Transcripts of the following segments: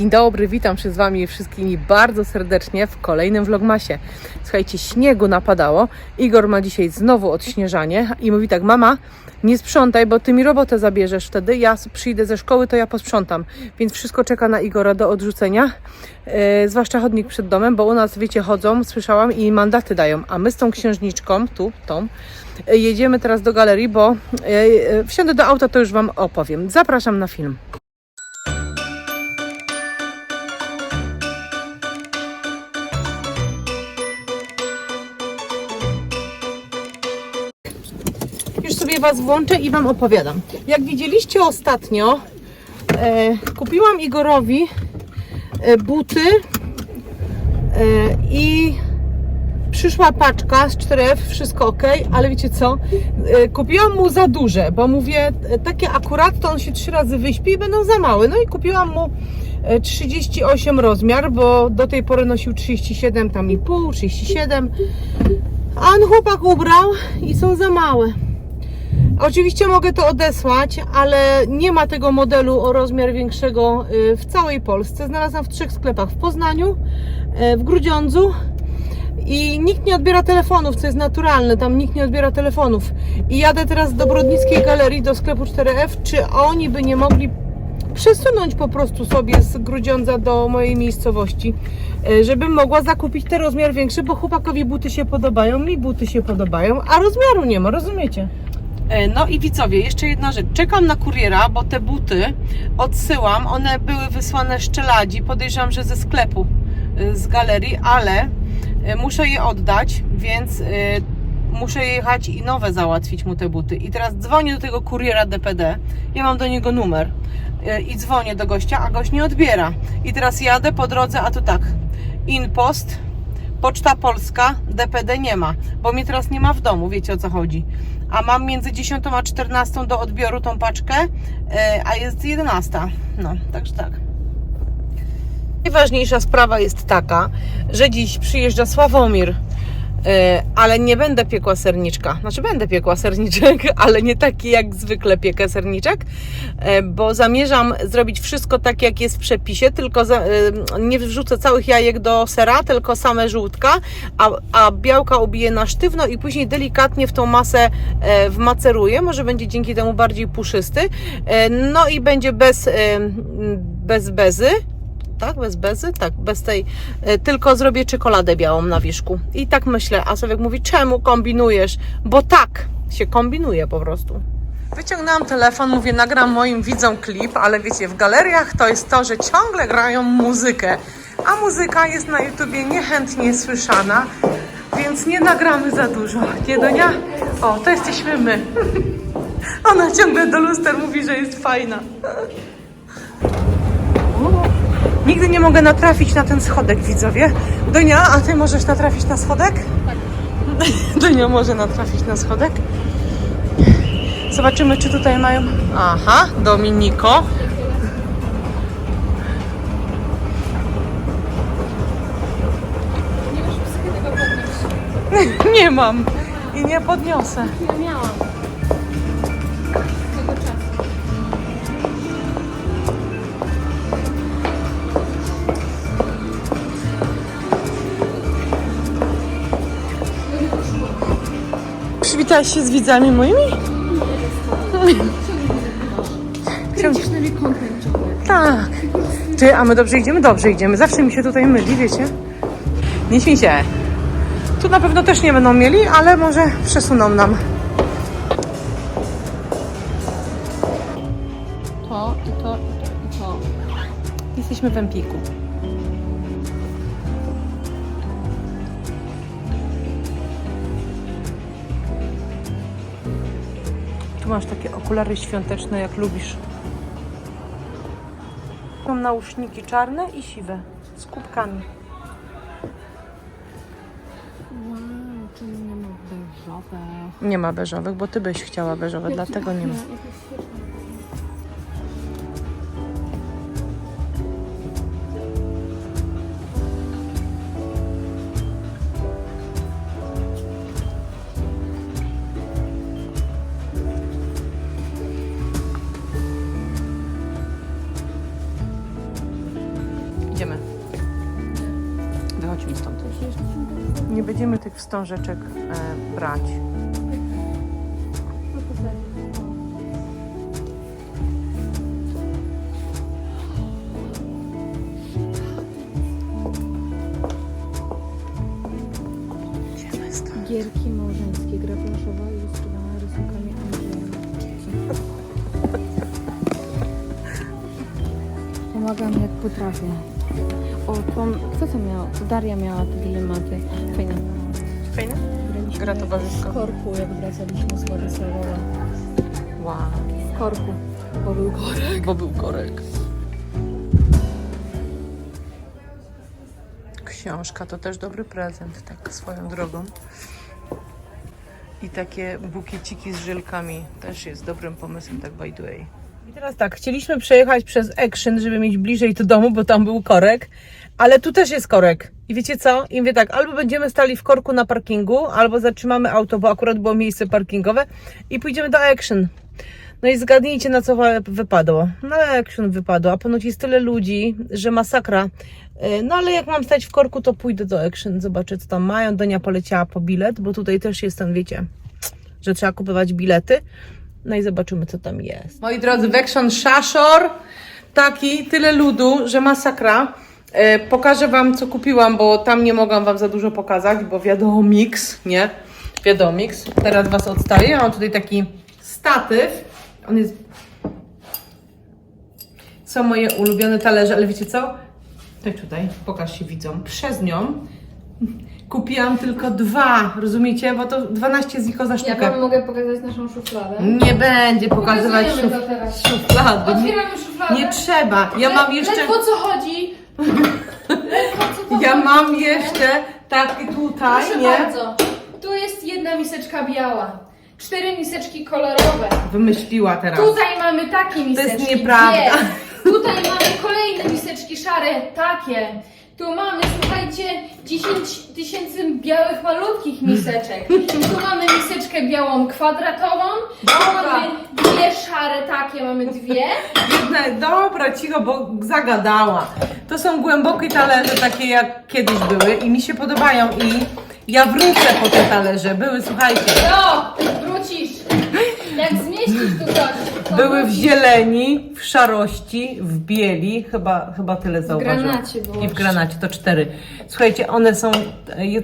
Dzień dobry, witam się z Wami wszystkimi bardzo serdecznie w kolejnym vlogmasie. Słuchajcie, śniegu napadało. Igor ma dzisiaj znowu odśnieżanie i mówi tak, mama, nie sprzątaj, bo Ty mi robotę zabierzesz wtedy. Ja przyjdę ze szkoły, to ja posprzątam. Więc wszystko czeka na Igora do odrzucenia, e, zwłaszcza chodnik przed domem, bo u nas, wiecie, chodzą, słyszałam, i mandaty dają. A my z tą księżniczką, tu, tą, e, jedziemy teraz do galerii, bo e, e, wsiądę do auta, to już Wam opowiem. Zapraszam na film. Sobie Was włączę i Wam opowiadam. Jak widzieliście ostatnio, e, kupiłam Igorowi e, buty e, i przyszła paczka z 4F, wszystko ok, ale wiecie co? E, kupiłam mu za duże, bo mówię, e, takie akurat to on się trzy razy wyśpi i będą za małe. No i kupiłam mu e, 38 rozmiar, bo do tej pory nosił 37, tam i pół, 37. A on chłopak ubrał i są za małe. Oczywiście mogę to odesłać, ale nie ma tego modelu o rozmiar większego y, w całej Polsce. Znalazłam w trzech sklepach w Poznaniu, y, w Grudziądzu i nikt nie odbiera telefonów, co jest naturalne, tam nikt nie odbiera telefonów. I jadę teraz do Brodnickiej Galerii, do sklepu 4F, czy oni by nie mogli przesunąć po prostu sobie z Grudziądza do mojej miejscowości, y, żebym mogła zakupić te rozmiar większy, bo chłopakowi buty się podobają, mi buty się podobają, a rozmiaru nie ma, rozumiecie? E, No i widzowie, jeszcze jedna rzecz. Czekam na kuriera, bo te buty odsyłam. One były wysłane z czeladzi. Podejrzewam, że ze sklepu, y, z galerii, ale y, muszę je oddać, więc muszę jechać i nowe załatwić mu te buty. I teraz dzwonię do tego kuriera DPD. Ja mam do niego numer i dzwonię do gościa, a gość nie odbiera. I teraz jadę po drodze, a tu tak. Inpost, Poczta Polska, DPD nie ma, bo mnie teraz nie ma w domu, wiecie o co chodzi. A mam między 10 a 14 do odbioru tą paczkę, e, a jest 11. No, także tak. Najważniejsza sprawa jest taka, że dziś przyjeżdża Sławomir, ale nie będę piekła serniczka. Znaczy będę piekła serniczek, ale nie taki jak zwykle piekę serniczek, e, bo zamierzam zrobić wszystko tak jak jest w przepisie, tylko e, nie wrzucę całych jajek do sera, tylko same żółtka, a, a białka ubiję na sztywno i później delikatnie w tą masę wmaceruję. Może będzie dzięki temu bardziej puszysty. No i będzie bez, bez bezy tak? Bez bezy? Tak, bez tej. e, Tylko zrobię czekoladę białą na wierzchu. I tak myślę. A Sławek mówi, czemu kombinujesz? Bo tak się kombinuje po prostu. Wyciągnęłam telefon, mówię, nagram moim widzom klip, ale wiecie, w galeriach to jest to, że ciągle grają muzykę, a muzyka jest na YouTubie niechętnie słyszana, więc nie nagramy za dużo. Nie, Donia? O, to jesteśmy my. Ona ciągle do luster mówi, że jest fajna. Nigdy nie mogę natrafić na ten schodek, widzowie. Donia, a ty możesz natrafić na schodek? Tak. Donia może natrafić na schodek. Zobaczymy, czy tutaj mają. Aha, Dominiko. Nie. Nie mam i nie podniosę. Ja miałam. Przywitałaś się z widzami moimi? Kręcisz na mnie ciągle. Tak. Ty, a my dobrze idziemy? Dobrze idziemy. Zawsze mi się tutaj myli, wiecie? Nie śmiej się. Tu na pewno też nie będą mieli, ale może przesuną nam. To i to i to i to. Jesteśmy w Empiku. Tu masz takie okulary świąteczne, jak lubisz. Mam nauszniki czarne i siwe, z kubkami. Wow, czyli nie ma beżowe. Nie ma beżowych, bo ty byś chciała beżowe, dlatego nie ma. Wstążeczek e, brać. Gierki małżeńskie, gra planszowa ilustrowana rysunkami Andrzeja. Pomagam jak potrafię. O, pom- kto to? Daria miała te dylematy. Fajne. Gra towarzyska. w korku, jak wracaliśmy z Władysławowa. Wow. W korku, bo był korek. Bo był korek. Książka to też dobry prezent, tak swoją drogą. I takie bukieciki z żelkami też jest dobrym pomysłem, tak by the way. I teraz tak, chcieliśmy przejechać przez Action, żeby mieć bliżej do domu, bo tam był korek, ale tu też jest korek. I wiecie co? I mówię tak, albo będziemy stali w korku na parkingu, albo zatrzymamy auto, bo akurat było miejsce parkingowe i pójdziemy do Action. No i zgadnijcie, na co wypadło. No Action wypadło, a ponoć jest tyle ludzi, że masakra. Yy, No ale jak mam stać w korku, to pójdę do Action, zobaczę co tam mają. Donia poleciała po bilet, bo tutaj też jest ten, wiecie, że trzeba kupować bilety. No i zobaczymy, co tam jest. Moi drodzy, w Action Szaszor, taki, tyle ludu, że masakra. E, pokażę Wam, co kupiłam, bo tam nie mogłam Wam za dużo pokazać, bo wiadomo, mix, nie? Wiadomo, mix. Teraz Was odstawię. Mam tutaj taki statyw. On jest... Są moje ulubione talerze, ale wiecie co? Tak tutaj, pokaż się widzom. Przez nią kupiłam tylko dwa, rozumiecie? Bo to 12 z nich za Ja sztukę. wam mogę pokazać naszą szufladę. Nie będzie pokazywać Pokazujemy szuf to teraz. szuflady. Nie, Otwieramy szufladę. nie trzeba. Ja mam jeszcze. Ledwo co chodzi. Ledwo co to Ja chodzi. mam jeszcze taki tutaj, Proszę nie? bardzo. Tu jest jedna miseczka biała. Cztery miseczki kolorowe. Wymyśliła teraz. Tutaj mamy takie miseczki. jest nieprawda. Dwie. Tutaj mamy kolejne miseczki szare, takie. Tu mamy, słuchajcie, 10 tysięcy białych, malutkich miseczek. Tu mamy miseczkę białą kwadratową. Tu Dobra. mamy dwie szare, takie mamy dwie. Jedna, dobra, cicho, bo zagadała. To są głębokie talerze, takie jak kiedyś były i mi się podobają i ja wrócę po te talerze. Były, słuchajcie, No, wrócisz. Jak zmieścisz tu to były w zieleni, w szarości, w bieli, chyba, chyba tyle zauważyłam. granacie było I w jeszcze. granacie, to cztery. Słuchajcie, one są,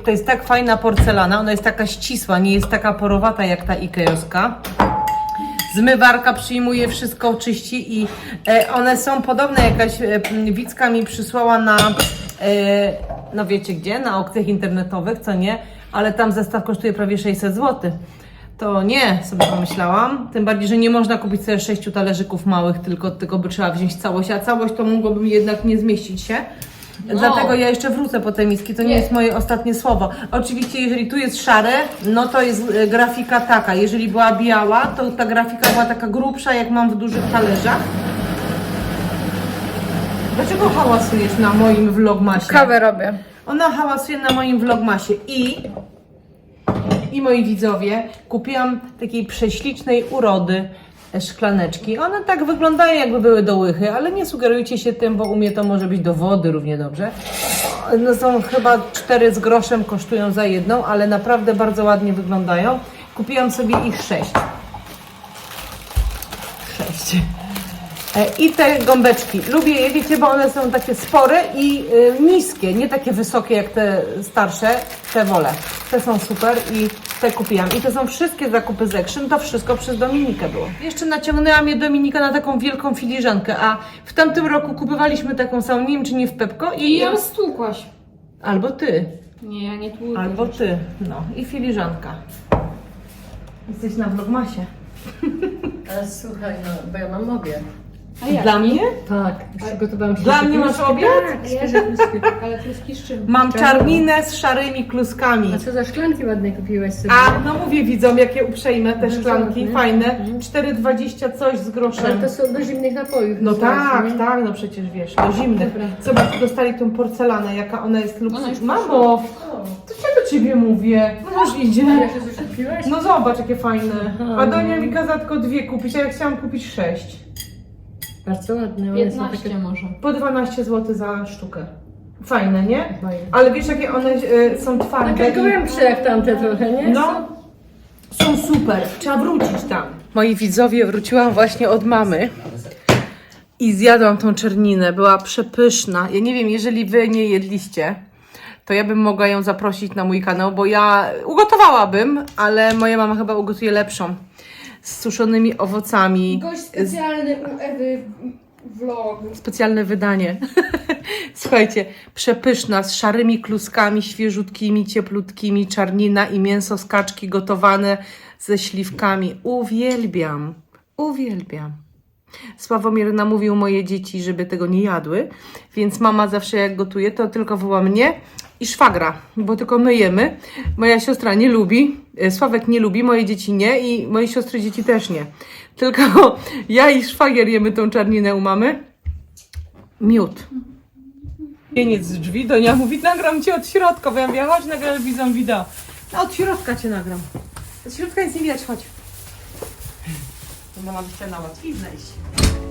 to jest tak fajna porcelana, ona jest taka ścisła, nie jest taka porowata jak ta ikejowska. Zmywarka przyjmuje wszystko, czyści i e, one są podobne, jakaś e, Wicka mi przysłała na, e, no wiecie gdzie, na aukcjach internetowych, co nie, ale tam zestaw kosztuje prawie 600 zł. To nie, sobie pomyślałam, tym bardziej, że nie można kupić sobie sześciu talerzyków małych, tylko, tylko by trzeba wziąć całość, a całość to mogłoby jednak nie zmieścić się. No. Dlatego ja jeszcze wrócę po te miski, to nie Nie. jest moje ostatnie słowo. Oczywiście, jeżeli tu jest szare, no to jest e, grafika taka. Jeżeli była biała, to ta grafika była taka grubsza, jak mam w dużych talerzach. Dlaczego hałasujesz na moim vlogmasie? robię. Ona hałasuje na moim vlogmasie i i moi widzowie, kupiłam takiej prześlicznej urody e, szklaneczki. One tak wyglądają jakby były do łychy, ale nie sugerujcie się tym, bo u mnie to może być do wody równie dobrze. No są chyba cztery z groszem, kosztują za jedną, ale naprawdę bardzo ładnie wyglądają. Kupiłam sobie ich sześć. Sześć. E, I te gąbeczki. Lubię je, wiecie, bo one są takie spore i y, niskie, nie takie wysokie jak te starsze. Te wolę. Te są super i te kupiłam. I to są wszystkie zakupy z Action. To wszystko przez Dominikę było. Jeszcze naciągnęłam je Dominika na taką wielką filiżankę, a w tamtym roku kupowaliśmy taką samą, nie wiem czy nie w Pepko i... I ją stłukłaś. Albo ty. Nie, ja nie tłukę. Albo ty. No i filiżanka. Jesteś na vlogmasie. Ale słuchaj, no, bo ja mam obiad. A jak? Dla mnie? Tak, przygotowałam się Dla do mnie masz obiad? Świeże kluski. Ale kluski z czym? Mam czarninę z szarymi kluskami. A co za szklanki ładne kupiłaś sobie? A, no mówię widzom, jakie uprzejme te Bardzo szklanki, ładne. fajne. 4,20 coś z Ale groszem. to są do zimnych napojów. No tak, tak, no przecież wiesz, zimne. Dobra. Zobacz, dostali tą porcelanę, jaka ona jest Ona już. Mamo, to czego ciebie mówię? Mąż idzie. coś kupiłaś? No zobacz, jakie fajne. A Donia mi kazała tylko dwie kupić, a ja chciałam kupić sześć. Bardzo ładne. One są 15 takie może. Po 12 zł za sztukę. Fajne, nie? fajne. Ale wiesz, jakie one e, są twarde? I- gołębsze jak tamte trochę, nie? No, są super. Trzeba wrócić tam. Moi widzowie, wróciłam właśnie od mamy i zjadłam tą czerninę. Była przepyszna. Ja nie wiem, jeżeli wy nie jedliście, to ja bym mogła ją zaprosić na mój kanał, bo ja ugotowałabym, ale moja mama chyba ugotuje lepszą. Z suszonymi owocami. Gość specjalny u Ewy vlog. Specjalne wydanie. Słuchajcie, przepyszna, z szarymi kluskami, świeżutkimi, cieplutkimi, czarnina i mięso z kaczki gotowane ze śliwkami. Uwielbiam, uwielbiam. Sławomir namówił moje dzieci, żeby tego nie jadły, więc mama zawsze jak gotuje, to tylko woła mnie i szwagra, bo tylko my jemy. Moja siostra nie lubi, e, Sławek nie lubi, moje dzieci nie i moje siostry dzieci też nie. Tylko ja i szwagier jemy tą czarninę u mamy. Miód. Pieniec z drzwi, Donia mówi, nagram cię od środka, bo ja mówię, chodź, nagram widzą wideo. No, od środka cię nagram. Od środka nic nie widać, chodź. To mama by chciała na łatwiznę iść.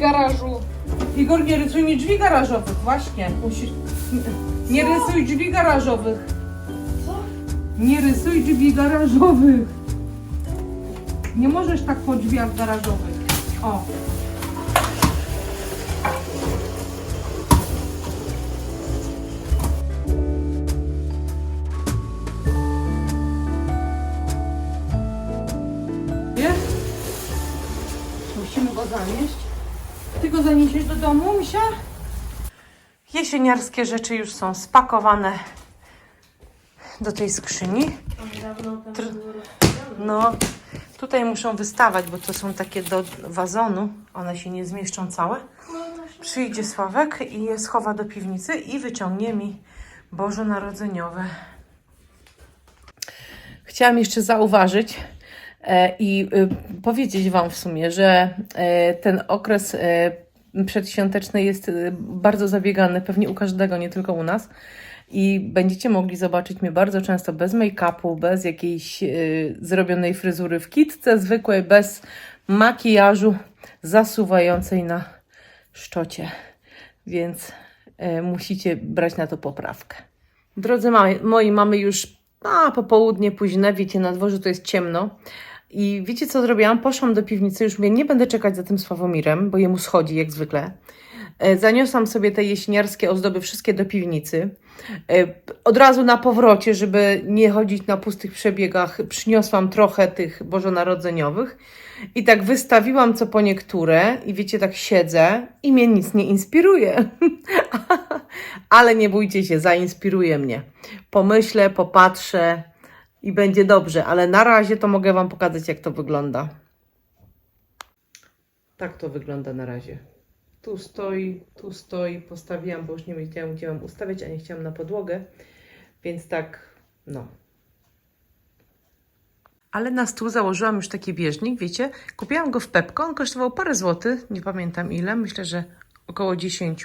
Garażu. Igor, nie rysuj mi drzwi garażowych, właśnie. Musisz... Nie rysuj drzwi garażowych. Co? Nie rysuj drzwi garażowych. Nie możesz tak po drzwiach garażowych. O. Zaniesiesz do domu, Misia? Jesieniarskie rzeczy już są spakowane do tej skrzyni. Tr- No, tutaj muszą wystawać, bo to są takie do wazonu. One się nie zmieszczą całe. Przyjdzie Sławek i je schowa do piwnicy i wyciągnie mi bożonarodzeniowe. Chciałam jeszcze zauważyć e, i y, powiedzieć Wam w sumie, że e, ten okres e, przedświąteczny jest e, bardzo zabiegany, pewnie u każdego, nie tylko u nas. I będziecie mogli zobaczyć mnie bardzo często bez make-upu, bez jakiejś y, zrobionej fryzury w kitce zwykłej, bez makijażu zasuwającej na szczocie. Więc y, musicie brać na to poprawkę. Drodzy moi mamy już a, popołudnie późne, wiecie, na dworze to jest ciemno. I wiecie co zrobiłam? Poszłam do piwnicy, już mówię, nie będę czekać za tym Sławomirem, bo jemu schodzi jak zwykle. E, Zaniosłam sobie te jesieniarskie ozdoby wszystkie do piwnicy. E, Od razu na powrocie, żeby nie chodzić na pustych przebiegach, przyniosłam trochę tych bożonarodzeniowych i tak wystawiłam co po niektóre i wiecie, tak siedzę i mnie nic nie inspiruje. Ale nie bójcie się, zainspiruje mnie. Pomyślę, popatrzę i będzie dobrze, ale na razie to mogę Wam pokazać, jak to wygląda. Tak to wygląda na razie. Tu stoi, tu stoi, postawiłam, bo już nie wiedziałam, gdzie mam ustawiać, a nie chciałam na podłogę, więc tak, no. Ale na stół założyłam już taki bieżnik, wiecie, kupiłam go w Pepko, on kosztował parę złotych, nie pamiętam ile, myślę, że około 10.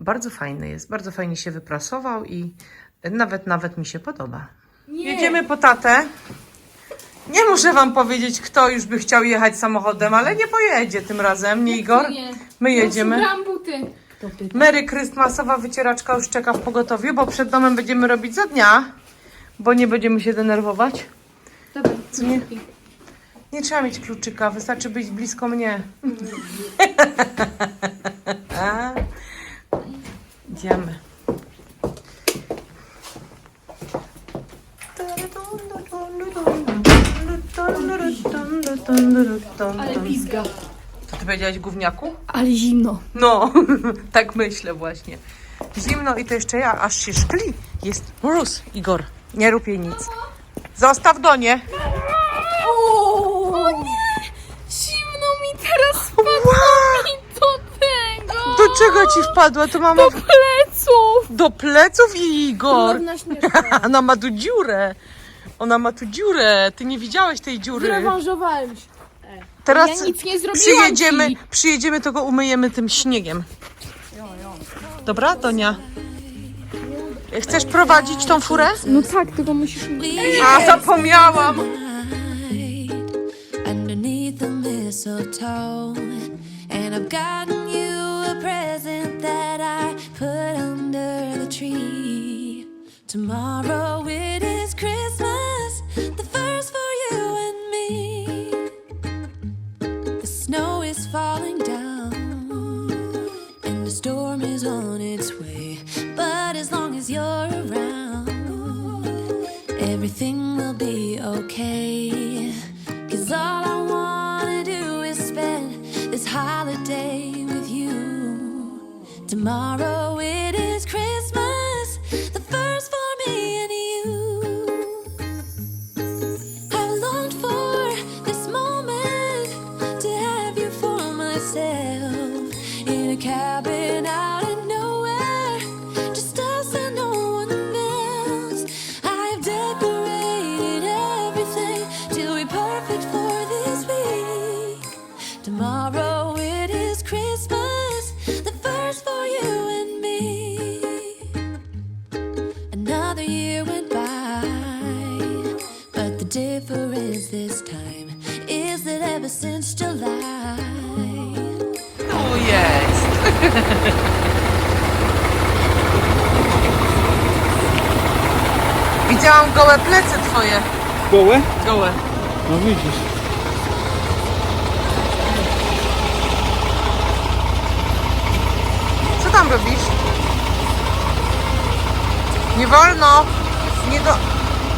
Bardzo fajny jest, bardzo fajnie się wyprasował i nawet, nawet mi się podoba. Nie. Jedziemy po tatę. Nie muszę wam powiedzieć, kto już by chciał jechać samochodem, ale nie pojedzie tym razem, nie Igor? Nie. My jedziemy. Ubrałam buty. Mary Christmasowa wycieraczka już czeka w pogotowiu, bo przed domem będziemy robić za dnia, bo nie będziemy się denerwować. Dobra. Co nie? Nie trzeba mieć kluczyka, wystarczy być blisko mnie. Idziemy. Ale pizga. Co ty powiedziałaś, gówniaku? Ale zimno. No, tak myślę właśnie. Zimno i to jeszcze ja, aż się szkli. Jest mróz, Igor. Nie rób jej nic. Zostaw Donię. O, nie! Zimno mi teraz spadło mi do tego! Do czego ci wpadła? To mama Do pleców! do pleców i Igor. Ona ma tu dziurę. Ona ma tu dziurę. Ty nie widziałeś tej dziury. Zrewanżowałem się. Teraz Ja nic nie zrobiłam przyjedziemy, ci. przyjedziemy, to go umyjemy tym śniegiem. Dobra, Donia? Chcesz prowadzić tą furę? No tak, tylko musisz... A, zapomniałam! underneath the mistletoe. And I've gotten you a present that I put under the tree. Tomorrow it is everything will be okay. Cause all I wanna do is spend this holiday with you. Tomorrow perfect for this week. Tomorrow it is Christmas, the first for you and me. Another year went by, but the difference this time is that ever since July. Oh, tu jest. Widziałam gołe plecy twoje. Gołe? Gołe. No widzisz. Co tam robisz? Nie wolno. Nie do...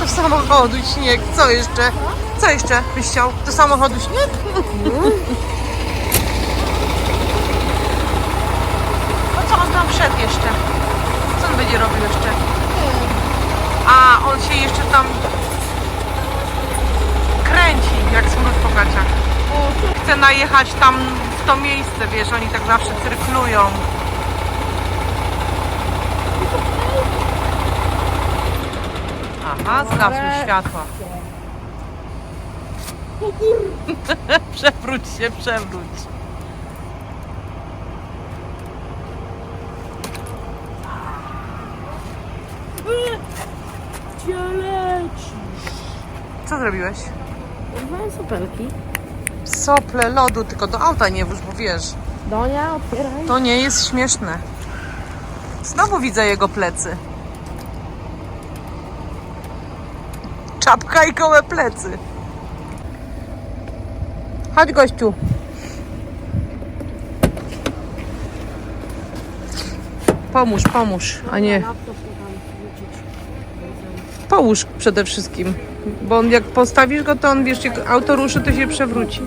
Do samochodu śnieg. Co jeszcze? Co jeszcze byś chciał? Do samochodu śnieg? No co on tam wszedł jeszcze? Co on będzie robił jeszcze? A, on się jeszcze tam kręci, jak smród po gaciach. Chce najechać tam w to miejsce, wiesz, oni tak zawsze cyrklują. Aha, zgasły światła. przewróć się, przewróć. Co zrobiłeś? Mam sopelki. Sople lodu, tylko do auta nie włóż, bo wiesz, Donia, otwieraj. to nie jest śmieszne. Znowu widzę jego plecy. Czapka i gołe plecy. Chodź gościu. Pomóż, pomóż, a nie. Połóż przede wszystkim, bo on jak postawisz go, to on wiesz, jak auto ruszy, to się przewróci.